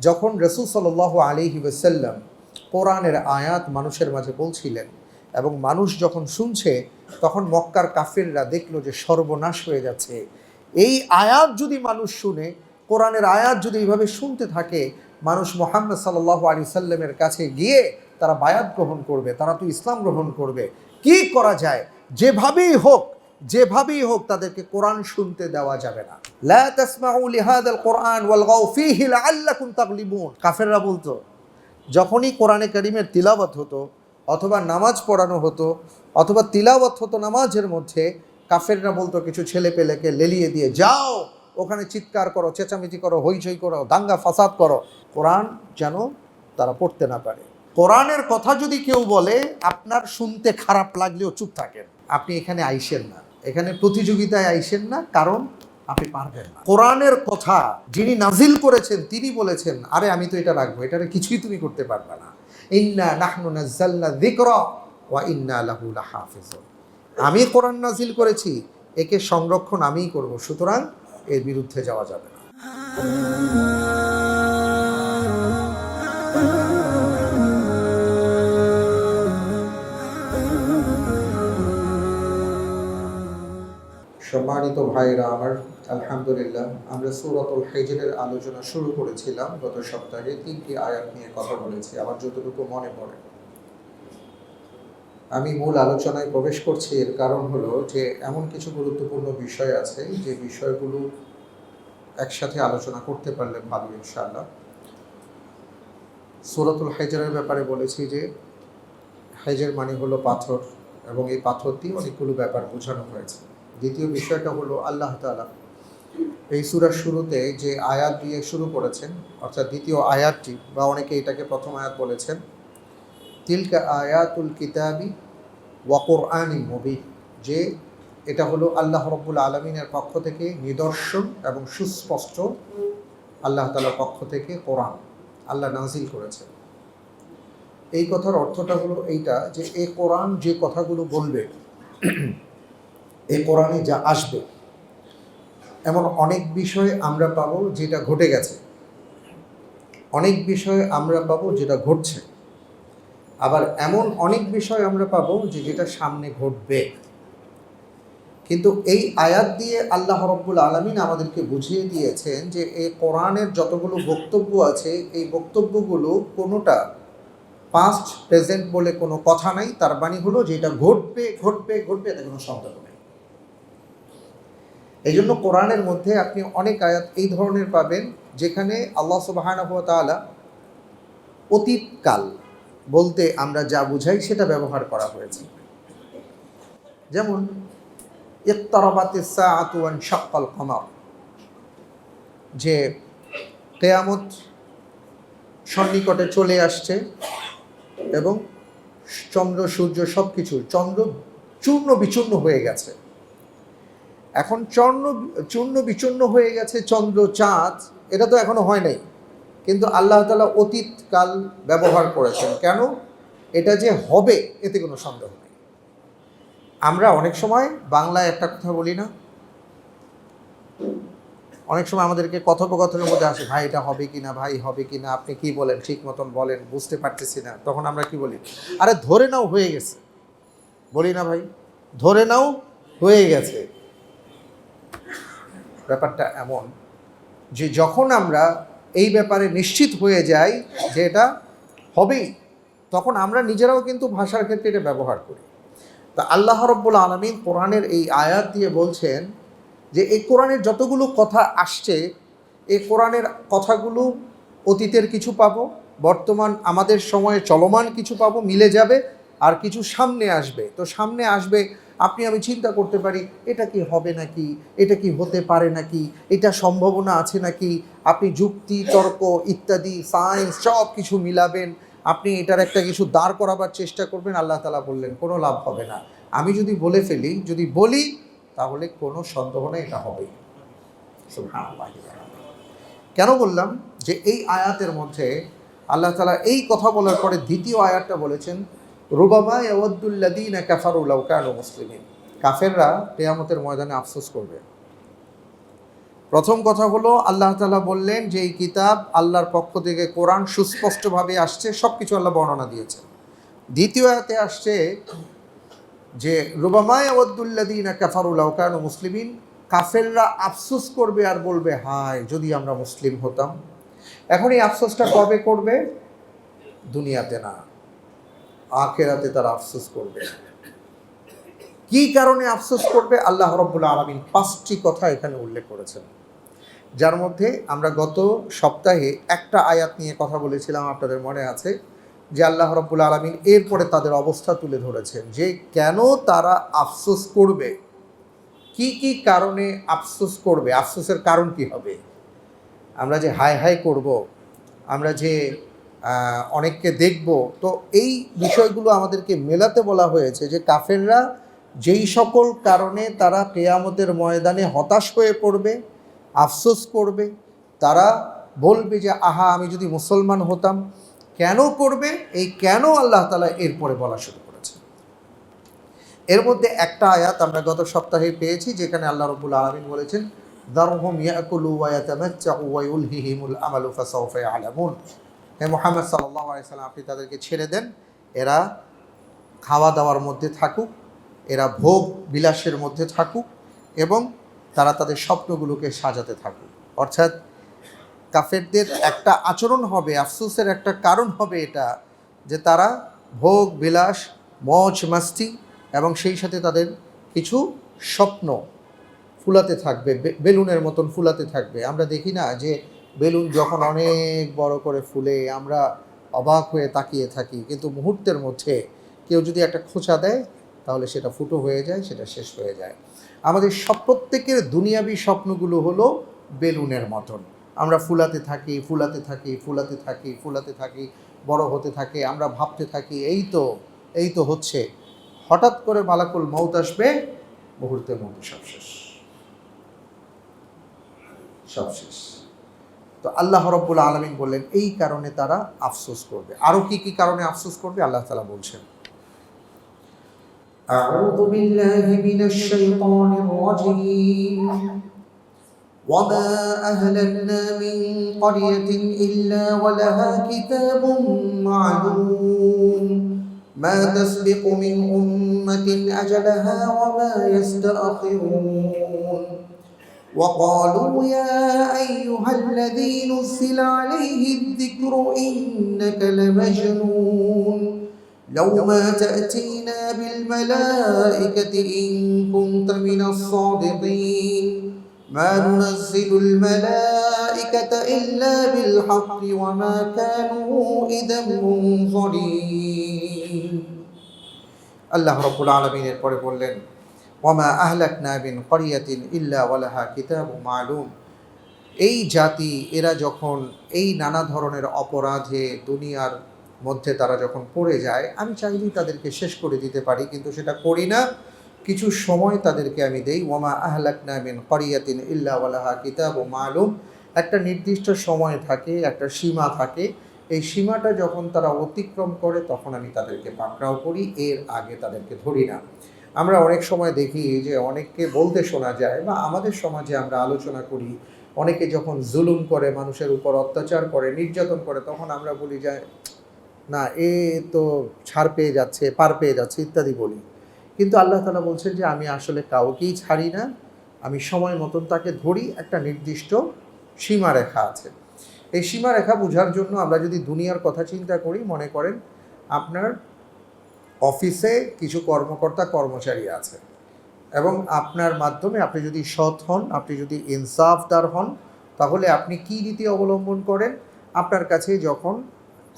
যখন রসুল সাল আলিহি ওসাল্লাম কোরআনের আয়াত মানুষের মাঝে বলছিলেন এবং মানুষ যখন শুনছে, তখন মক্কার কাফিররা দেখল যে সর্বনাশ হয়ে যাচ্ছে। এই আয়াত যদি মানুষ শুনে, কোরআনের আয়াত যদি এইভাবে শুনতে থাকে, মানুষ মোহাম্মদ সাল্লাহ আলি সাল্লামের কাছে গিয়ে তারা বায়াত গ্রহণ করবে, তারা তো ইসলাম গ্রহণ করবে। কি করা যায়? যেভাবেই হোক যেভাবেই হোক তাদেরকে কোরআন শুনতে দেওয়া যাবে না। লা তাসমাউ লিহাদাল কোরআন ওয়ালগাউ ফীহি লাআল্লাকুম তাগলিবুন। কাফেররা বলতো, যখনই কোরআনে কারিমের তিলাওয়াত হতো অথবা নামাজ পড়ানো হতো অথবা তিলাওয়াত হতো নামাজের মধ্যে, কাফেররা বলতো কিছু ছেলে পেলেকে লেলিয়ে দিয়ে, যাও, ওখানে চিৎকার করো, চেঁচামেচি করো, হইচই করো, দাঙ্গা ফাসাদ করো। কোরআন যেন তারা পড়তে না পারে। কোরআনের কথা যদি কেউ বলে, আপনার শুনতে খারাপ লাগলেও চুপ থাকেন। আপনি এখানে আইসেন না। এখানে প্রতিযোগিতায় আইসেন না, কারণ আপনি পারবেন না। কোরআনের কথা যিনি নাজিল করেছেন, তিনি বলেছেন, আরে, আমি তো এটা রাখব, এটারে কিছুই তুমি করতে পারবে না। ইন্না নাহনু নাজ্জালনা যিকরা ওয়া ইন্না লাহু লাহাফিজুন। আমি কোরআন নাজিল করেছি, একে সংরক্ষণ আমিই করব, সুতরাং এর বিরুদ্ধে যাওয়া যাবে না। সম্মানিত ভাইরা আমার আলহামদুলিল্লাহ, আমরা সুরতুল হেজরের আলোচনা শুরু করেছিলাম গত সপ্তাহে। তিনটি আয়াত নিয়ে কথা বলেছি, আমার যতটুকু মনে পড়ে। আমি মূল আলোচনায় প্রবেশ করছি, এর কারণ হলো যে এমন কিছু গুরুত্বপূর্ণ বিষয় আছে, যে বিষয়গুলো একসাথে আলোচনা করতে পারলে ভালো, ইনশাআল্লাহ। সুরতুল হেজরের ব্যাপারে বলেছি যে, হেজের মানে হলো পাথর, এবং এই পাথর দিয়ে অনেকগুলো ব্যাপার বোঝানো হয়েছে। দ্বিতীয় বিষয়টা হলো আল্লাহ তালা এই সুরার শুরুতে যে আয়াত দিয়ে শুরু করেছেন, অর্থাৎ দ্বিতীয় আয়াতটি, বা অনেকে এটাকে প্রথম আয়াত বলেছেন, তিলকা আয়াতুল কিতাবি ওয়াকর আনি মুবি যে এটা হলো আল্লাহ রব্বুল আলমিনের পক্ষ থেকে নিদর্শন এবং সুস্পষ্ট আল্লাহ তালার পক্ষ থেকে কোরআন, আল্লাহ নাজিল করেছেন। এই কথার অর্থটা হলো এইটা যে এ কোরআন যে কথাগুলো বলবে এই কোরআনে যা আসবে। এমন অনেক বিষয় আমরা পাবো যেটা ঘটে গেছে। অনেক বিষয় আমরা পাবো যেটা ঘটছে। আবার এমন অনেক বিষয় আমরা পাবো যে যেটা সামনে ঘটবে। কিন্তু এই আয়াত দিয়ে আল্লাহ রব্বুল আলমিন আমাদেরকে বুঝিয়ে দিয়েছেন যে এই কোরআনের যতগুলো বক্তব্য আছে, এই বক্তব্যগুলো কোনোটা পাস্ট প্রেজেন্ট বলে কোনো কথা নাই। তার মানে হলো যে এটা ঘটবে ঘটবে ঘটবে এতে কোনো সন্দেহ নেই এই জন্য কোরআনের মধ্যে আপনি অনেক আয়াত এই ধরনের পাবেন, যেখানে আল্লাহ সুবাহানহ তালা অতীতকাল বলতে আমরা যা বুঝাই সেটা ব্যবহার করা হয়েছে। যেমন, ইত্তরাবাতে সাআতুয়ান শাক্কাল কমার, যে কেয়ামত সন্নিকটে চলে আসছে এবং চন্দ্র, সূর্য সব কিছু চন্দ্র চূর্ণ বিচূর্ণ হয়ে গেছে। এখন চর্ণ, চূর্ণ বিচূর্ণ হয়ে গেছে চন্দ্র চাঁদ, এটা তো এখনও হয় নাই। কিন্তু আল্লাহ তালা অতীতকাল ব্যবহার করেছেন। কেন? এটা যে হবে, এতে কোনো সন্দেহ নেই। আমরা অনেক সময় বাংলায় একটা কথা বলি না। অনেক সময় আমাদেরকে কথোপকথনের মধ্যে আসে, ভাই, এটা হবে কি না ভাই, হবে কি না আপনি কি বলেন? ঠিক মতন বলেন, বুঝতে পারতেছি না। তখন আমরা কি বলি? আরে, ধরে নাও হয়ে গেছে। বলি না, ভাই, ধরে নাও হয়ে গেছে। ব্যাপারটা এমন যে যখন আমরা এই ব্যাপারে নিশ্চিত হয়ে যাই যে এটা হবেই, তখন আমরা নিজেরাও কিন্তু ভাষার ক্ষেত্রে এটা ব্যবহার করি। তা আল্লাহ রব্বুল আলমিন কোরআনের এই আয়াত দিয়ে বলছেন যে এই কোরআনের যতগুলো কথা আসছে, এই কোরআনের কথাগুলো অতীতের কিছু পাবো, বর্তমান আমাদের সময়ে চলমান কিছু পাবো, মিলে যাবে আর কিছু সামনে আসবে। তো সামনে আসবে, আপনি আমি চিন্তা করতে পারি, এটা কি হবে নাকি, এটা কি হতে পারে নাকি, এটা সম্ভাবনা আছে নাকি, আপনি যুক্তি, তর্ক ইত্যাদি সায়েন্স সব কিছু মিলাবেন, আপনি এটার একটা কিছু দাঁড় করাবার চেষ্টা করবেন, আল্লাহ তালা বললেন, কোনো লাভ হবে না। আমি যদি বলে ফেলি, যদি বলি, তাহলে কোনো সন্দেহ নেই এটা হবে কেন বললাম? যে এই আয়াতের মধ্যে আল্লাহ তালা এই কথা বলার পরে দ্বিতীয় আয়াতটা বলেছেন রুবামা ইয়াওয়াদ্দুল্লাদিন কাফারুল্লাহ কানু মুসলিমিন। কাফেররা কেয়ামতের ময়দানে আফসোস করবে। প্রথম কথা হলো, আল্লাহ তালা বললেন যে এই কিতাব আল্লাহর পক্ষ থেকে কোরআন সুস্পষ্টভাবে আসছে সব কিছু আল্লাহ বর্ণনা দিয়েছে দ্বিতীয় আয়াতে আসছে যে রুবামায় আবদুল্লাদিন কাফারুল আউকান মুসলিমিন, কাফেররা আফসোস করবে আর বলবে, হায়, যদি আমরা মুসলিম হতাম। এখন এই আফসোসটা কবে করবে? দুনিয়াতে না। আখেরাতে তারা আফসোস করবে। কি কারণে আফসোস করবে? আল্লাহ রব্বুল আলমিন পাঁচটি কথা এখানে উল্লেখ করেছেন। যার মধ্যে আমরা গত সপ্তাহে একটা আয়াত নিয়ে কথা বলেছিলাম, আপনাদের মনে আছে? যে আল্লাহ রব্বুল আলমিন এরপরে তাদের অবস্থা তুলে ধরেছেন যে কেন তারা আফসোস করবে? কি কি কারণে আফসোস করবে? আফসোসের কারণ কি হবে? আমরা যে হাই হাই করব, আমরা যে অনেককে দেখব। তো এই বিষয়গুলো আমাদেরকে মেলাতে বলা হয়েছে যে কাফেররা যেই সকল কারণে তারা কেয়ামতের ময়দানে হতাশ হয়ে পড়বে, আফসোস করবে, তারা বলবে যে, আহা, আমি যদি মুসলমান হতাম, কেন করবে? এই কেন আল্লাহ তালা এরপরে বলা শুরু করেছে। এর মধ্যে একটা আয়াত আমরা গত সপ্তাহে পেয়েছি, যেখানে আল্লাহ রবুল আলমিন বলেছেন, দারহুম ইয়াকুলু ওয়া ইয়াতামাচ্চাউ ওয়া ইউলহিহিমুল আমালু, ফাসাউফা ইয়ালামুন। হে মোহাম্মদ সাল্লাম, আপনি তাদেরকে ছেড়ে দেন। এরা খাওয়া দাওয়ার মধ্যে থাকুক, এরা ভোগ বিলাসের মধ্যে থাকুক এবং তারা তাদের স্বপ্নগুলোকে সাজাতে থাকুক। অর্থাৎ কাফেরদের একটা আচরণ হবে, আফসোসের একটা কারণ হবে এটা যে তারা ভোগ, বিলাস, মজ, মাস্তি এবং সেই সাথে তাদের কিছু স্বপ্ন ফুলাতে থাকবে বেলুনের মতন ফুলাতে থাকবে। আমরা দেখি না যে বেলুন যখন অনেক বড় করে ফুলে, আমরা অবাক হয়ে তাকিয়ে থাকি। কিন্তু মুহূর্তের মধ্যে কেউ যদি একটা খোঁচা দেয়, তাহলে সেটা ফুটো হয়ে যায়, সেটা শেষ হয়ে যায়। আমাদের সব প্রত্যেকের দুনিয়াবি স্বপ্নগুলো হলো বেলুনের মতন। আমরা ফুলাতে থাকি ফুলাতে থাকি ফুলাতে থাকি ফুলাতে থাকি, বড় হতে থাকে, আমরা ভাবতে থাকি, এই তো এই তো হচ্ছে। হঠাৎ করে মালাকুল মৌত আসবে, মুহূর্তের মধ্যে সব শেষ। সব শেষ। তো আল্লাহ রব্বুল আলমিন বললেন এই কারণে তারা আফসোস করবে আরও কি কি কারণে আফসোস করবে আল্লাহ তালা বলছেন أعوذ بالله من الشيطان الرجيم وما أهلكنا من قرية إلا ولها كتاب معلوم ما تسبق من أمة أجلها وما يستأخرون وقالوا يا أيها الذي نزل عليه الذكر إنك لمجنون. لو ما تأتينا بالملائكة إن كنت من الصادقين. ما ننزل الملائكة إلا بالحق وما كانوا إذا منظرين. الله رب العالمين يقول لنا ওমা আহলাক নাবিন করিয়াতিন ইল্লা ওয়ালাহা কিতাব এই জাতি, এরা যখন এই নানা ধরনের অপরাধে দুনিয়ার মধ্যে তারা যখন পড়ে যায়, আমি চাইলেই তাদেরকে শেষ করে দিতে পারি, কিন্তু সেটা করি না। কিছু সময় তাদেরকে আমি দেই ওমা আহলাক নাবিন করিয়াতিন ইল্লা কিতাব ও মালুম। একটা নির্দিষ্ট সময় থাকে, একটা সীমা থাকে। এই সীমাটা যখন তারা অতিক্রম করে, তখন আমি তাদেরকে পাকড়াও করি, এর আগে তাদেরকে ধরি না। আমরা অনেক সময় দেখি যে অনেককে বলতে শোনা যায় বা আমাদের সমাজে আমরা আলোচনা করি। অনেকে যখন জুলুম করে, মানুষের উপর অত্যাচার করে, নির্যাতন করে, তখন আমরা বলি যে, না, এ তো ছাড় পেয়ে যাচ্ছে, পার পেয়ে যাচ্ছে, ইত্যাদি বলি। কিন্তু আল্লাহ তালা বলছেন যে, আমি আসলে কাউকেই ছাড়ি না। আমি সময় মতন তাকে ধরি। একটা নির্দিষ্ট সীমারেখা আছে। এই সীমারেখা বোঝার জন্য আমরা যদি দুনিয়ার কথা চিন্তা করি, মনে করেন আপনার অফিসে কিছু কর্মকর্তা, কর্মচারী আছে। এবং আপনার মাধ্যমে আপনি যদি সৎ হন, আপনি যদি ইনসাফদার হন, তাহলে আপনি কী নীতি অবলম্বন করেন? আপনার কাছে যখন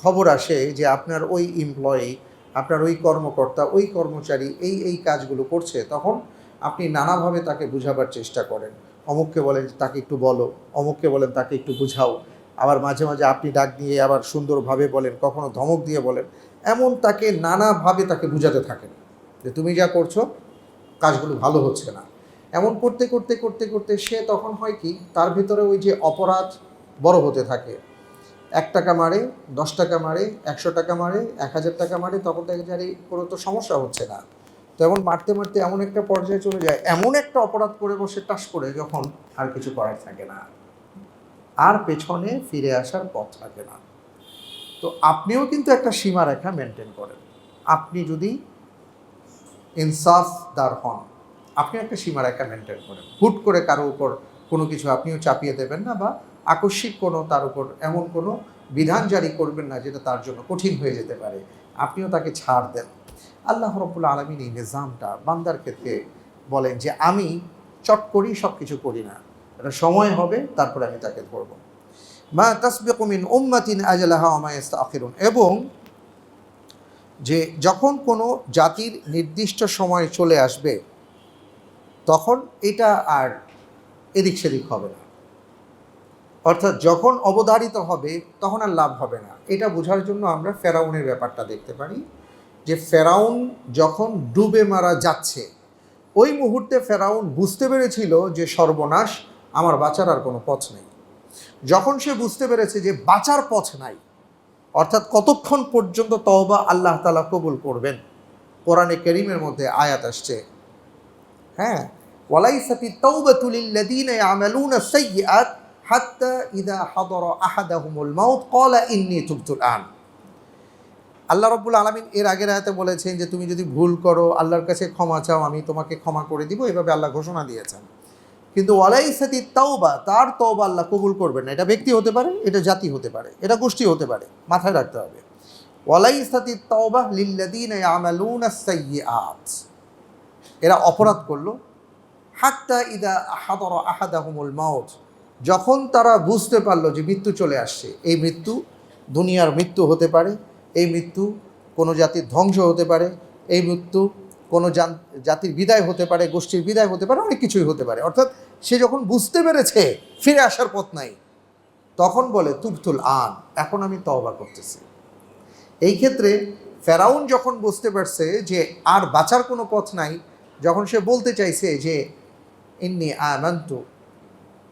খবর আসে যে আপনার ওই এমপ্লয়ি আপনার ওই কর্মকর্তা, ওই কর্মচারী এই এই কাজগুলো করছে, তখন আপনি নানাভাবে তাকে বুঝাবার চেষ্টা করেন। অমুককে বলেন, তাকে একটু বলো। অমুককে বলেন, তাকে একটু বুঝাও। আবার মাঝে মাঝে আপনি ডাক দিয়ে আবার সুন্দরভাবে বলেন, কখনো ধমক দিয়ে বলেন। এমন তাকে নানাভাবে তাকে বুঝাতে থাকেন যে তুমি যা করছ, কাজগুলো ভালো হচ্ছে না। এমন করতে করতে করতে করতে সে তখন হয় কি, তার ভিতরে ওই যে অপরাধ বড় হতে থাকে। এক টাকা মারে, দশ টাকা মারে, একশো টাকা মারে, এক হাজার টাকা মারে, তখন দেখে যে আরে, কোনো তো সমস্যা হচ্ছে না। তো এমন মারতে মারতে এমন একটা পর্যায়ে চলে যায়, এমন একটা অপরাধ করে বসে, টাস করে যখন আর কিছু করার থাকে না। আর পেছনে ফিরে আসার পথ থাকে না। তো আপনিও কিন্তু একটা সীমারেখা মেনটেন করেন। আপনি যদি ইনসাফদার হন, আপনি একটা সীমারেখা মেনটেন করেন। হুট করে কারও উপর কোনো কিছু আপনিও চাপিয়ে দেবেন না বা আকস্মিক কোনো তার উপর এমন কোনো বিধান জারি করবেন না যেটা তার জন্য কঠিন হয়ে যেতে পারে। আপনিও তাকে ছাড় দেন। আল্লাহ রব্বুল আলমিন এই নিজামটা বান্দার ক্ষেত্রে বলেন যে, আমি চট করি সব কিছু করি না। এটা সময় হবে, তারপরে আমি তাকে ধরবো। এবং যে যখন কোনো জাতির নির্দিষ্ট সময় চলে আসবে, তখন এটা আর এদিক সেদিক হবে না। অর্থাৎ যখন অবধারিত হবে, তখন আর লাভ হবে না। এটা বোঝার জন্য আমরা ফেরাউনের ব্যাপারটা দেখতে পারি, যে ফেরাউন যখন ডুবে মারা যাচ্ছে, ওই মুহূর্তে ফেরাউন বুঝতে পেরেছিল যে সর্বনাশ, আমার বাঁচার আর কোনো পথ নেই। যখন সে বুঝতে পেরেছে যে বাঁচার পথ নাই, অর্থাৎ কতক্ষণ পর্যন্ত তওবা আল্লাহ তালা কবুল করবেন, কোরআনে করিমের মধ্যে আয়াত আসছে। হ্যাঁ ওয়ালাইসাতি তাওবাতুলিল্লাযীনা ইয়ামালুনা সাইয়্যাত হাত্তা ইযা হাদারা আহাদাহুমুল মাউত, ক্বালা ইন্নী তুবতুল আন আল্লাহ রব্বুল আলমিন এর আগের আয়াতে বলেছেন যে, তুমি যদি ভুল করো, আল্লাহর কাছে ক্ষমা চাও, আমি তোমাকে ক্ষমা করে দিব। এভাবে আল্লাহ ঘোষণা দিয়েছেন। কিন্তু ওয়ালাইসাতি তাওবা, তার তওবা আল্লাহ কবুল করবেন না। এটা ব্যক্তি হতে পারে, এটা জাতি হতে পারে, এটা গোষ্ঠী হতে পারে, মাথায় রাখতে হবে। ওয়ালাইসাতি তাওবা লিল্লাযীনা ইয়ামালুনা সাইয়্যাত। এরা অপরাধ করল। হাত্তা ইদা হাদর আহাদাহুমুল মাউত। যখন তারা বুঝতে পারল যে মৃত্যু চলে আসছে, এই মৃত্যু দুনিয়ার মৃত্যু হতে পারে, এই মৃত্যু কোনো জাতির ধ্বংস হতে পারে, এই মৃত্যু কোনো জাতির বিদায় হতে পারে, গোষ্ঠীর বিদায় হতে পারে, অনেক কিছুই হতে পারে। অর্থাৎ সে যখন বুঝতে পেরেছে ফিরে আসার পথ নাই, তখন বলে তুবতুল আন, এখন আমি তওবা করতেছি। এই ক্ষেত্রে ফেরাউন যখন বুঝতে পারছে যে আর বাঁচার কোনো পথ নাই, যখন সে বলতে চাইছে যে, ইন্নি আমান্তু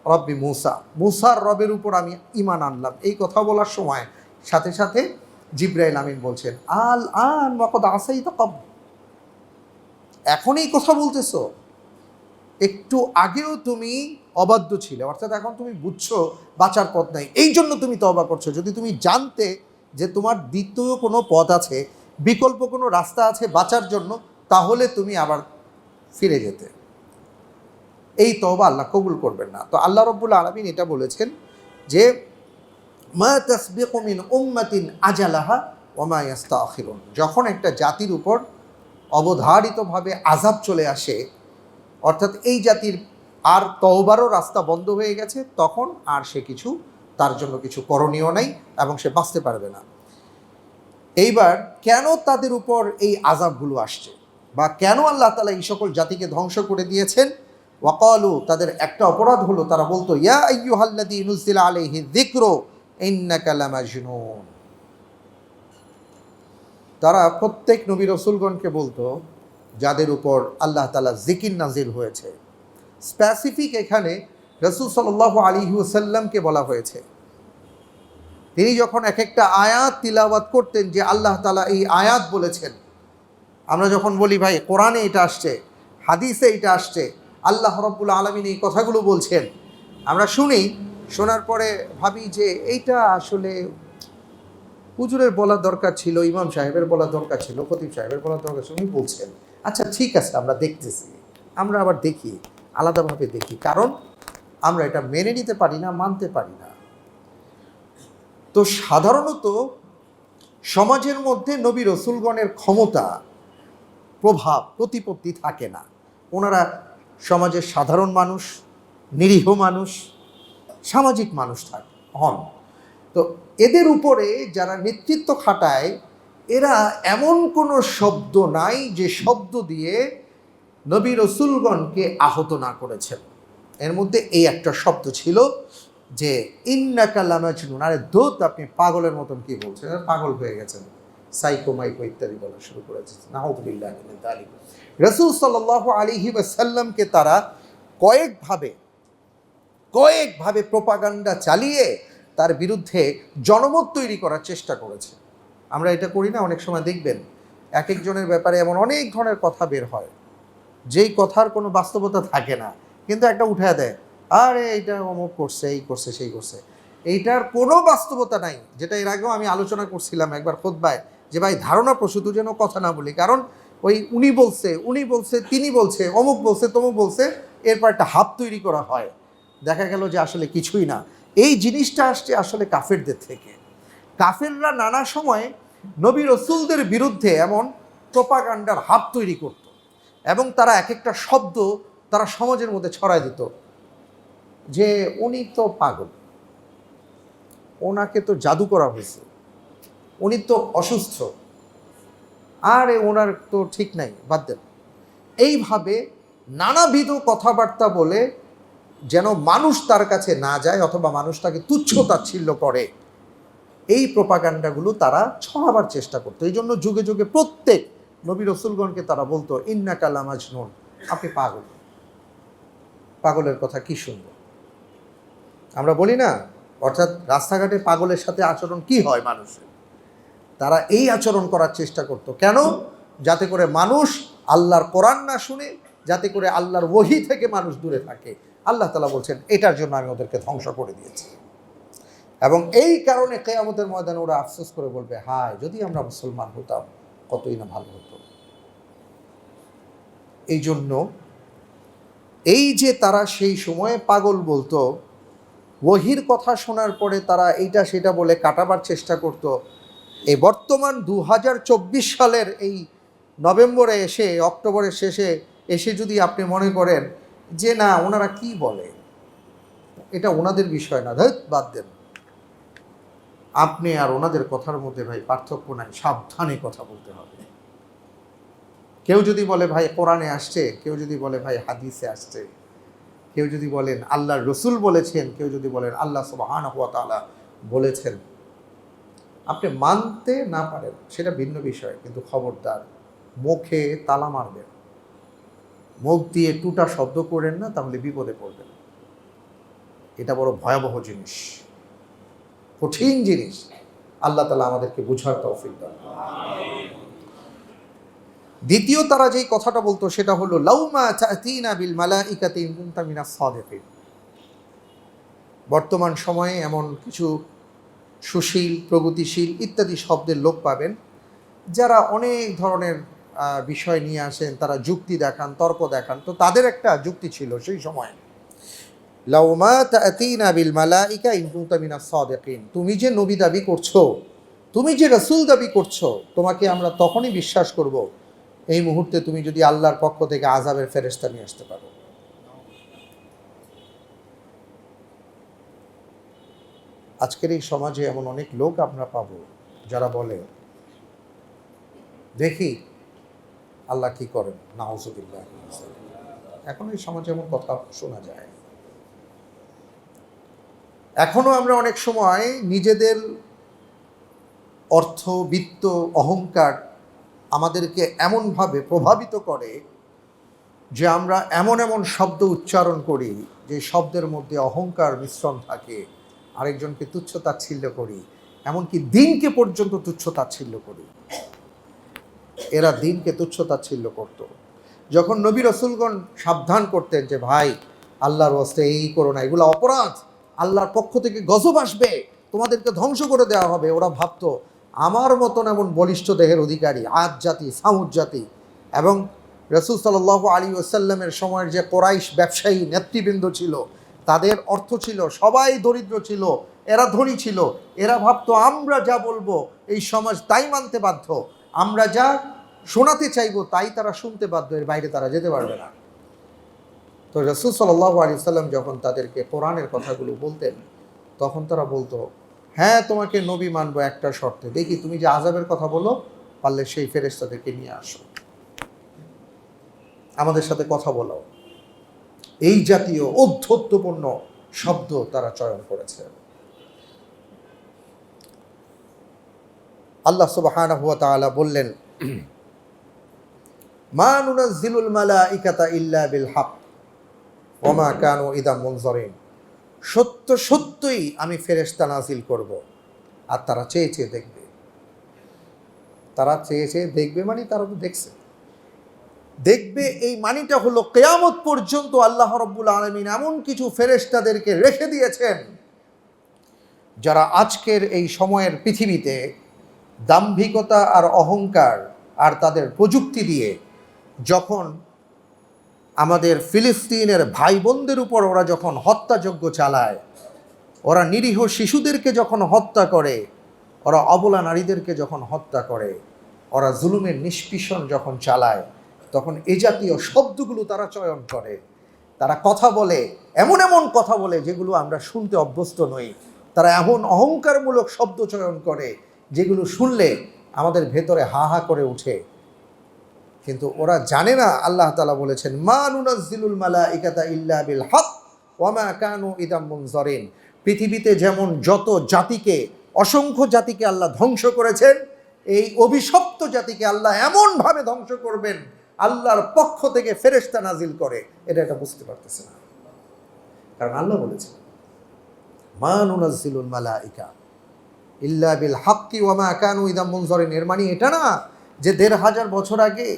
রব্বি মুসা। মুসার রবের উপর আমি ইমান আনলাম। এই কথা বলার সময় সাথে সাথে জিব্রাইল আমিন বলছেন, আল আন মকদ আসাই তো কব এখন এই কথা বলতেছো? একটু আগেও তুমি অবাধ্য ছিলে, অর্থাৎ এখন তুমি বুঝছ বাঁচার পথ নাই। এই জন্য তুমি তবা করছ। যদি তুমি জানতে যে তোমার দ্বিতীয় কোনো পথ আছে, বিকল্প কোনো রাস্তা আছে বাঁচার জন্য, তাহলে তুমি আবার ফিরে যেতে। এই তবা আল্লাহ কবুল করবেন না। তো আল্লাহ রব্বুল আলমিন এটা বলেছেন যে, মা উম্মাতিন আজালাহা ওমা ইয়াস্তাখিরুন। যখন একটা জাতির উপর অবধারিতভাবে আজাব চলে আসে, অর্থাৎ এই জাতির আর তওবারও রাস্তা বন্ধ হয়ে গেছে, তখন আর সে কিছু, তার জন্য কিছু করণীয় নাই এবং সে বাঁচতে পারবে না। এইবার কেন তাদের উপর এই আজাবগুলো আসছে বা কেন আল্লাহ তালা এই সকল জাতিকে ধ্বংস করে দিয়েছেন? ওয়াকালু, তাদের একটা অপরাধ হলো, তারা বলতো, ইয়া আইয়ুহাল্লাযী নুজিলা আলাইহি যিকরু, ইন্নাকা লামাজনুন। তারা প্রত্যেক নবী রসুলগণকে বলতো, যাদের উপর আল্লাহ তালা জিকির নাজিল হয়েছে। স্পেসিফিক এখানে রসুল সাল্লাহ আলী ওসাল্লামকে বলা হয়েছে। তিনি যখন এক একটা আয়াত তিলাওয়াত করতেন যে আল্লাহ তালা এই আয়াত বলেছেন, আমরা যখন বলি, ভাই, কোরআনে এটা আসছে, হাদিসে এটা আসছে, আল্লাহ রব্বুল আলমিন এই কথাগুলো বলছেন। আমরা শুনি, শোনার পরে ভাবি যে এইটা আসলে হুজুরের বলার দরকার ছিল, ইমাম সাহেবের বলার দরকার ছিল, খতিব সাহেবের বলার দরকার ছিল, উনি বলছেন আচ্ছা ঠিক আছে, আমরা দেখতেছি। আমরা আবার দেখি, আলাদাভাবে দেখি, কারণ আমরা এটা মেনে নিতে পারি না, মানতে পারি না। তো সাধারণত সমাজের মধ্যে নবী রসুলগণের ক্ষমতা, প্রভাব, প্রতিপত্তি থাকে না। ওনারা সমাজের সাধারণ মানুষ, নিরীহ মানুষ, সামাজিক মানুষ থাকে, হন। তো এদের উপরে যারা নেতৃত্ব খাটায়, এরা এমন কোনো শব্দ নাই যে শব্দ দিয়ে নবী রসুলগণকে আহত না করেছেন। এর মধ্যে এই একটা শব্দ ছিল যে ইন্নাকাল্লামাজনুন আরে দোত, আপনি পাগলের মতন কি বলছেন? পাগল হয়ে গেছেন। সাইকো মাইকো ইত্যাদি বলা শুরু করেছে। নাহদুল্লাহ রসুল সাল্লাহ আলিহি সাল্লামকে তারা কয়েকভাবে কয়েকভাবে প্রোপাগান্ডা চালিয়ে তার বিরুদ্ধে জনমত তৈরি করার চেষ্টা করেছে। আমরা এটা করি না, অনেক সময় দেখবেন এক একজনের ব্যাপারে এমন অনেক ধরনের কথা বের হয়। যেই কথার কোনো বাস্তবতা থাকে না, কিন্তু একটা উঠে দেয়, আরে, এইটা অমুক করছে, এই করছে, সেই করছে। এইটার কোনো বাস্তবতা নাই, যেটা এর আগেও আমি আলোচনা করছিলাম একবার খোদ্বায়, যে ভাই ধারণা প্রসূত যেন কথা না বলি। কারণ ওই উনি বলছে উনি বলছে, তিনি বলছে, অমুক বলছে, তমুক বলছে, এরপর একটা হাত তৈরি করা হয়। দেখা গেল যে আসলে কিছুই না। এই জিনিসটা আসছে আসলে কাফেরদের থেকে। কাফেররা নানা সময় নবী রসুলদের বিরুদ্ধে এমন প্রপাগান্ডার হাত তৈরি করত এবং তারা এক একটা শব্দ তারা সমাজের মধ্যে ছড়ায় দিত যে, উনি তো পাগল। ওনাকে তো জাদু করা হয়েছে। উনি তো অসুস্থ। আরে, ওনার তো ঠিক নাই, বাদ দেন। এইভাবে নানাবিধ কথাবার্তা বলে যেন মানুষ তার কাছে না যায় অথবা মানুষ তাকে তুচ্ছ তাচ্ছিল্য করে। এই প্রপাগান্ডাগুলো তারা ছড়াবার চেষ্টা করতো। এই জন্য যুগে যুগে প্রত্যেক নবী রসুলগণকে তারা বলতো ইন্না কালামাজ নুন আপনি পাগল। পাগলের কথা কি শুনব? আমরা বলি না, অর্থাৎ রাস্তাঘাটে পাগলের সাথে আচরণ কি হয় মানুষের? তারা এই আচরণ করার চেষ্টা করত। কেন? যাতে করে মানুষ আল্লাহর কোরআন না শুনে, যাতে করে আল্লাহর ওহি থেকে মানুষ দূরে থাকে। আল্লাহ তালা বলছেন, এটার জন্য আমি ওদেরকে ধ্বংস করে দিয়েছি। এবং এই কারণে কেয়ামতের ময়দানে ওরা আফসোস করে বলবে, হায়, যদি আমরা মুসলমান হতাম, কতই না ভালো হতো। এই জন্য এই যে তারা সেই সময়ে পাগল বলতো, ওহির কথা শোনার পরে তারা এইটা সেটা বলে কাটাবার চেষ্টা করত। এই বর্তমান দু হাজার চব্বিশ সালের এই নভেম্বরে এসে, অক্টোবরের শেষে এসে যদি আপনি মনে করেন যে না, ওনারা কি বলে? এটা ওনাদের বিষয় না ধৈত বাদ দেন। আপনি আর ওনাদের কথার মধ্যে ভাই পার্থক্য নাই, সাবধানে কথা বলতে হবে। কেউ যদি বলে ভাই কোরআনে আসছে, কেউ যদি বলে ভাই হাদিসে আসছে, কেউ যদি বলেন আল্লাহ রসুল বলেছেন, কেউ যদি বলেন আল্লাহ সুবাহান হুয়া তাআলা বলেছেন। আপনি মানতে না পারেন, সেটা ভিন্ন বিষয়, কিন্তু খবরদার মুখে তালা মারবেন। মুখ দিয়ে টুটা শব্দ করেন না, তাহলে বিপদে পড়বেন। এটা বড় ভয়াবহ জিনিস। কঠিন জিনিস। আল্লাহ তালা আমাদেরকে বুঝার তৌফিক দান দ্বিতীয় তারা যেই কথাটা বলতো, সেটা হলো লাউমা বিল বর্তমান সময়ে এমন কিছু সুশীল, প্রগতিশীল ইত্যাদি শব্দের লোক পাবেন, যারা অনেক ধরনের বিষয় নিয়ে আসেন, তারা যুক্তি দেখান, তর্ক দেখান। তো তাদের একটা যুক্তি ছিল সেই সময়। তুমি যে নবী দাবি করছ, তুমি যে রসুল দাবি করছ, তোমাকে আমরা তখনই বিশ্বাস করব, এই মুহূর্তে তুমি যদি আল্লাহর পক্ষ থেকে আজাবের ফেরেস্তা নিয়ে আসতে পারো। আজকের এই সমাজে এমন অনেক লোক আমরা পাবো, যারা বলে, দেখি আল্লাহ কি করেন? নাউজুবিল্লাহ এখন এই সমাজে এমন কথা শোনা যায় এখনও আমরা অনেক সময় নিজেদের অর্থ, বিত্ত, অহংকার আমাদেরকে এমনভাবে প্রভাবিত করে যে আমরা এমন এমন শব্দ উচ্চারণ করি, যে শব্দের মধ্যে অহংকার মিশ্রণ থাকে, আরেকজনকে তুচ্ছ তাচ্ছিল্য করি, এমনকি দিনকে পর্যন্ত তুচ্ছ তাচ্ছিল্য করি। এরা দিনকে তুচ্ছ তাচ্ছিল্য করত। যখন নবী রসুলগণ সাবধান করতেন যে, ভাই, আল্লাহর ওয়াস্তে এই করো না, এগুলো অপরাধ। আল্লাহর পক্ষ থেকে গজব আসবে, তোমাদেরকে ধ্বংস করে দেওয়া হবে। ওরা ভাবতো, আমার মতন এমন বলিষ্ঠ দেহের অধিকারী আজ জাতি সামুদ জাতি। এবং রসুল সাল্লাহ আলী ওসাল্লামের সময়ের যে কোরাইশ ব্যবসায়ী নেতৃবৃন্দ ছিল, তাদের অর্থ ছিল, সবাই দরিদ্র ছিল, এরা ধনী ছিল। এরা ভাবতো, আমরা যা বলব, এই সমাজ তাই মানতে বাধ্য। আমরা যা শোনাতে চাইব তাই তারা শুনতে বাধ্য, এর বাইরে তারা যেতে পারবে না। তো রসুল সাল্লাহ আলী সাল্লাম যখন তাদেরকে কোরআনের কথাগুলো বলতেন, তখন তারা বলতো হ্যাঁ তোমাকে নবী মানবো একটা শর্তে। দেখি তুমি যে আজাবের কথা বলো, পারলে সেই ফেরেস্তাদেরকে নিয়ে আসো। আমাদের সাথে কথা বলো এই জাতীয় অধ্যত্বপূর্ণ শব্দ তারা চয়ন করেছে। আল্লাহ সুবহানাহু ওয়া তাআলা বললেন, মা নুনাজ্জিলুল মালাইকাতা ইল্লা বিল হক, ওয়া মা কানু ইদা মুনজারিন সত্য সত্যই আমি ফেরেশতা নাজিল করব, আর তারা চেয়ে চেয়ে দেখবে। তারা চেয়ে চেয়ে দেখবে মানে তারা তো দেখছে। দেখবে এই মানিটা হলো কেয়ামত পর্যন্ত আল্লাহ রব্বুল আলমিন এমন কিছু ফেরেশতাদেরকে রেখে দিয়েছেন, যারা আজকের এই সময়ের পৃথিবীতে দাম্ভিকতা আর অহংকার আর তাদের প্রযুক্তি দিয়ে যখন আমাদের ফিলিস্তিনের ভাই বোনদের উপর ওরা যখন হত্যাযজ্ঞ চালায়, ওরা নিরীহ শিশুদেরকে যখন হত্যা করে, ওরা অবলা নারীদেরকে যখন হত্যা করে, ওরা জুলুমের নিষ্পিষণ যখন চালায়, তখন এ জাতীয় শব্দগুলো তারা চয়ন করে। তারা কথা বলে, এমন এমন কথা বলে যেগুলো আমরা শুনতে অভ্যস্ত নই। তারা এমন অহংকারমূলক শব্দ চয়ন করে যেগুলো শুনলে আমাদের ভেতরে হা হা করে উঠে কিন্তু ওরা জানে না, আল্লাহ তালা বলেছেন, মা নুনাজ্জিলুল মালা ইকাতা ইল্লা বিল হক ওয়ামা কানু ইদাম মুনজরিন। পৃথিবীতে যেমন যত জাতিকে, অসংখ্য জাতিকে আল্লাহ ধ্বংস করেছেন, এই অভিশপ্ত জাতিকে আল্লাহ এমনভাবে ধ্বংস করবেন, আল্লাহর পক্ষ থেকে ফেরেশতা নাজিল করে। এটা এটা বুঝতে পারতেছে না কারণ আল্লাহ বলেছেন, মা মালা মালাইকা ইল্লা বিল হাক্কি ওয়ামা কানু ইদাম মুনজরিন। এর মানে এটা না যে দেড় হাজার বছর আগে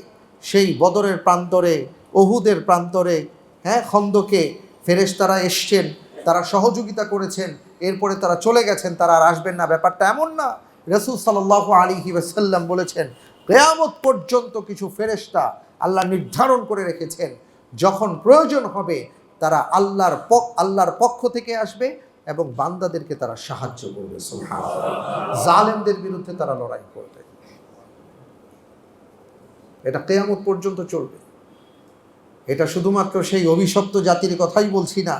সেই বদরের প্রান্তরে অহুদের প্রান্তরে হ্যাঁ খন্দকে ফেরেশতারা এসছেন, তারা সহযোগিতা করেছেন, এরপরে তারা চলে গেছেন, তারা আর আসবেন না। ব্যাপারটা এমন না। রসুল সাল্লাহ আলী ওয়াসাল্লাম বলেছেন, কেয়ামত পর্যন্ত কিছু ফেরেশতা আল্লাহ নির্ধারণ করে রেখেছেন। যখন প্রয়োজন হবে, তারা আল্লাহর আল্লাহর পক্ষ থেকে আসবে এবং বান্দাদেরকে তারা সাহায্য করবে জালেমদের বিরুদ্ধে তারা লড়াই করবে। এটা কেয়ামত পর্যন্ত চলবে। এটা শুধুমাত্র সেই অভিশপ্ত জাতির কথাই বলছি না।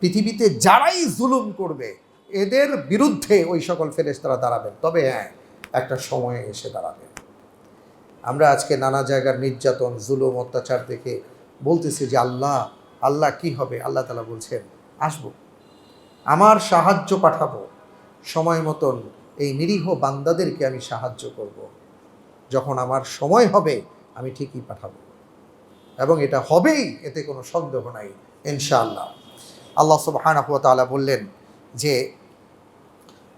পৃথিবীতে যারাই জুলুম করবে, এদের বিরুদ্ধে ওই সকল ফেরেশতারা দাঁড়াবেন তবে হ্যাঁ একটা সময়ে এসে দাঁড়াবে। আমরা আজকে নানা জায়গার নির্যাতন, জুলুম, অত্যাচার দেখে বলতেছি যে আল্লাহ আল্লাহ কি হবে? আল্লাহ তালা বলছেন, আসব। আমার সাহায্য পাঠাবো। সময় মতন এই নিরীহ বান্দাদেরকে আমি সাহায্য করব। যখন আমার সময় হবে, আমি ঠিকই পাঠাবো। এবং এটা হবেই, এতে কোনো সন্দেহ নাই, ইনশাআল্লাহ। আল্লাহ সুবহানাহু ওয়া তাআলা বললেন যে,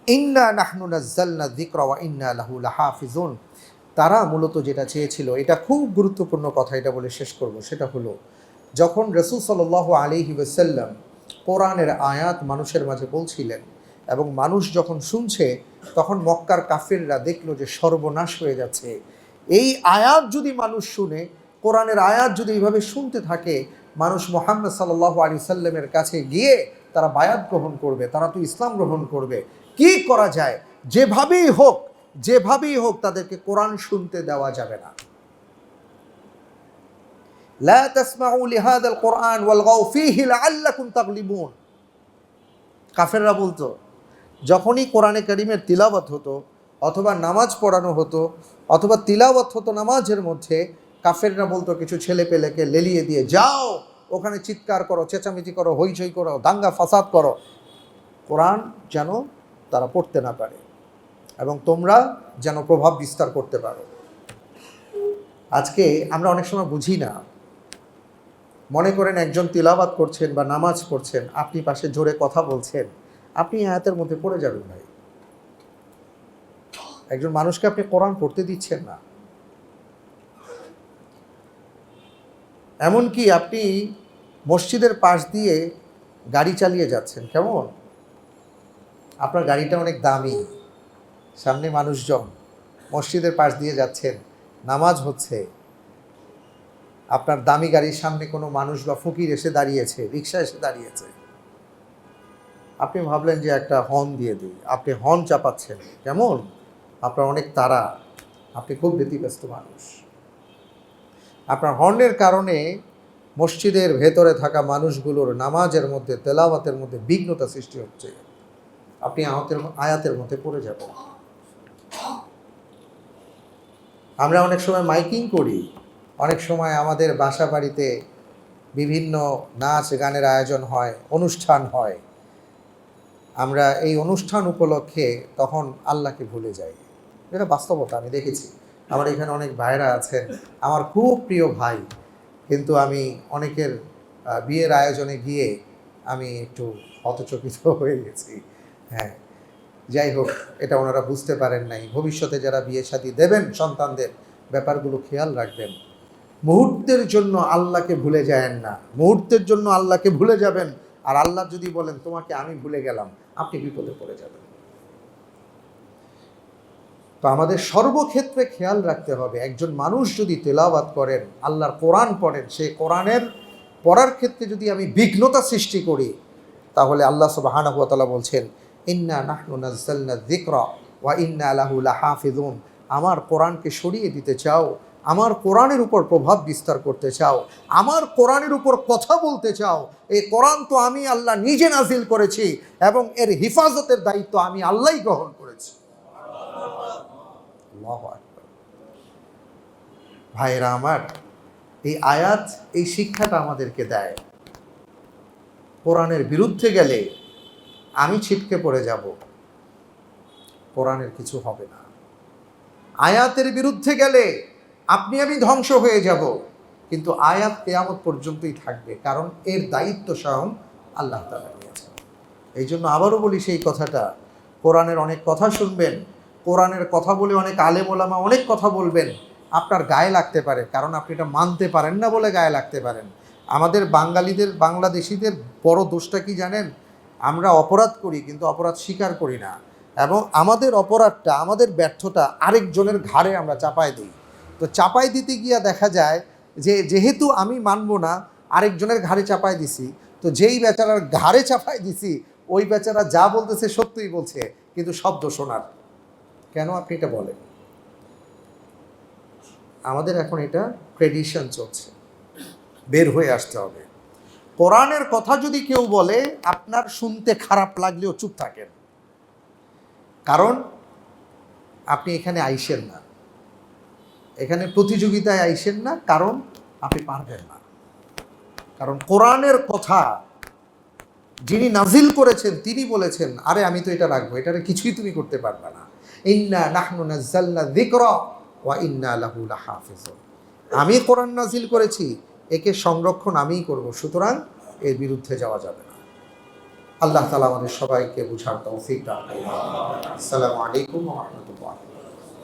ইন্না নাহনু নাজ্জালনা যিকরা ওয়া ইন্না লাহু লাহাফিজুন। তারা মূলত যেটা চেয়েছিল, এটা খুব গুরুত্বপূর্ণ কথা এটা বলে শেষ করব। সেটা হলো, যখন রসুল সাল আলিহি ওসাল্লাম কোরআনের আয়াত মানুষের মাঝে বলছিলেন এবং মানুষ যখন শুনছে, তখন মক্কার কাফিররা দেখল যে সর্বনাশ হয়ে যাচ্ছে। এই আয়াত যদি মানুষ শুনে, কোরআনের আয়াত যদি এইভাবে শুনতে থাকে, মানুষ মোহাম্মদ সাল্লাহ আলি সাল্লামের কাছে গিয়ে তারা বায়াত গ্রহণ করবে, তারা তো ইসলাম গ্রহণ করবে। কি করা যায়? যেভাবেই হোক যেভাবেই হোক তাদেরকে কোরআন শুনতে দেওয়া যাবে না। লা তাসমাউ লিহাদাল কোরআন ওয়াল গাউ ফিহি লাআল্লাকুম কাফেররা বলতো, যখনই কোরআনে করিমের তিলাবত হতো অথবা নামাজ পড়ানো হতো অথবা তিলাবত হতো নামাজের মধ্যে, কাফেররা বলতো, কিছু ছেলে পেলেকে লেলিয়ে দিয়ে যাও, ওখানে চিৎকার করো, চেঁচামেচি করো, হইচই করো, দাঙ্গা ফাসাদ করো। কোরআন যেন তারা পড়তে না পারে এবং তোমরা যেন প্রভাব বিস্তার করতে পারো। আজকে আমরা অনেক সময় বুঝি না মনে করেন একজন তিলাবাত করছেন বা নামাজ পড়ছেন, আপনি পাশে জোরে কথা বলছেন, আপনি আয়াতের মধ্যে পড়ে যাবেন ভাই। একজন মানুষকে আপনি কোরআন পড়তে দিচ্ছেন না। এমনকি আপনি মসজিদের পাশ দিয়ে গাড়ি চালিয়ে যাচ্ছেন, কেমন? আপনার গাড়িটা অনেক দামি, সামনে মানুষজন মসজিদের পাশ দিয়ে যাচ্ছেন, নামাজ হচ্ছে। আপনার দামি গাড়ির সামনে কোনো মানুষ বা ফকির এসে দাঁড়িয়েছে, রিক্সা এসে দাঁড়িয়েছে। আপনি ভাবলেন যে একটা হর্ন দিয়ে দিই। আপনি হর্ন চাপাচ্ছেন। কেমন? আপনার অনেক তারা আপনি খুব ব্যতিব্যস্ত মানুষ। আপনার হর্নের কারণে মসজিদের ভেতরে থাকা মানুষগুলোর নামাজের মধ্যে, তেলাওয়াতের মধ্যে বিঘ্নতা সৃষ্টি হচ্ছে। আপনি আহতের আয়াতের মধ্যে পড়ে যাবেন। আমরা অনেক সময় মাইকিং করি। অনেক সময় আমাদের বাসা বাড়িতে বিভিন্ন নাচ গানের আয়োজন হয়, অনুষ্ঠান হয়। আমরা এই অনুষ্ঠান উপলক্ষে তখন আল্লাহকে ভুলে যাই। এটা বাস্তবতা আমি দেখেছি। আমার এখানে অনেক ভাইরা আছেন, আমার খুব প্রিয় ভাই। কিন্তু আমি অনেকের বিয়ের আয়োজনে গিয়ে আমি একটু হতচকিত হয়ে গেছি। হ্যাঁ যাই হোক, এটা ওনারা বুঝতে পারেন নাই। ভবিষ্যতে যারা বিয়ে শাদী দেবেন সন্তানদের, ব্যাপারগুলো খেয়াল রাখবেন। মুহূর্তের জন্য আল্লাহকে ভুলে যায়েন না। মুহূর্তের জন্য আল্লাহকে ভুলে যাবেন। আর আল্লাহ যদি বলেন, তোমাকে আমি ভুলে গেলাম আপনি বিপদে পড়ে যাবেন। তো আমাদের সর্বক্ষেত্রে খেয়াল রাখতে হবে, একজন মানুষ যদি তেলাওয়াত করেন, আল্লাহর কোরআন পড়েন সেই কোরআনের পড়ার ক্ষেত্রে যদি আমি বিঘ্নতা সৃষ্টি করি, তাহলে আল্লাহ সুবহানাহু ওয়া বলছেন, ইন্না নাহনু নাযালনা যিকরা ওয়া ইন্না লাহু লাহাফিজুন আমার কোরআনকে সরিয়ে দিতে চাও আমার কোরআনের উপর প্রভাব বিস্তার করতে চাও, আমার কোরআনের উপর কথা বলতে চাও, এই কোরআন তো আমি আল্লাহ নিজে নাজিল করেছি এবং এর হিফাজতের দায়িত্ব আমি আল্লাহই গ্রহণ করেছি। ভাইরা আমার, এই আয়াত, এই শিক্ষাটা আমাদেরকে দেয়। কোরআনের বিরুদ্ধে গেলে আমি ছিটকে পড়ে যাব। কোরআনের কিছু হবে না। আয়াতের বিরুদ্ধে গেলে আপনি আমি ধ্বংস হয়ে যাব। কিন্তু আয়াত কেয়ামত পর্যন্তই থাকবে, কারণ এর দায়িত্ব স্বয়ং আল্লাহ তালা নিয়েছেন। এই জন্য আবারও বলি সেই কথাটা। কোরআনের অনেক কথা শুনবেন, কোরআনের কথা বলে অনেক আলে ওলামা অনেক কথা বলবেন, আপনার গায়ে লাগতে পারে, কারণ আপনি এটা মানতে পারেন না বলে গায়ে লাগতে পারেন। আমাদের বাঙালিদের, বাংলাদেশিদের বড় দোষটা কি জানেন? আমরা অপরাধ করি, কিন্তু অপরাধ স্বীকার করি না। এবং আমাদের অপরাধটা, আমাদের ব্যর্থতা আরেকজনের ঘাড়ে আমরা চাপায় দিই। তো চাপাই দিতে গিয়া দেখা যায় যে যেহেতু আমি মানবো না, আরেকজনের ঘাড়ে চাপায় দিছি, তো যেই বেচারার ঘাড়ে চাপাই দিছি, ওই বেচারা যা বলতেছে সত্যিই বলছে, কিন্তু শব্দ শোনার। কেন আপনি এটা বলেন? আমাদের এখন এটা ট্রেডিশন চলছে। বের হয়ে আসতে হবে। কোরআনের কথা যদি কেউ বলে, আপনার শুনতে খারাপ লাগলেও চুপ থাকেন। কারণ আপনি এখানে আইসেন না। এখানে প্রতিযোগিতায় আইসেন না, কারণ আপনি পারবেন না। কারণ কোরআনের কথা যিনি নাজিল করেছেন, তিনি বলেছেন, আরে, আমি তো এটা রাখব, এটারে কিছুই তুমি করতে পারবে না। ইন্না নাহনু নাজ্জালনা যিকরা ওয়া ইন্না লাহু লাহাফিজুন। আমি কোরআন নাজিল করেছি, একে সংরক্ষণ আমিই করব, সুতরাং এর বিরুদ্ধে যাওয়া যাবে না। আল্লাহ তালা আমাদের সবাইকে বুঝার তৌফিক আসসালামু আলাইকুম রাহমাতুল্লাহ।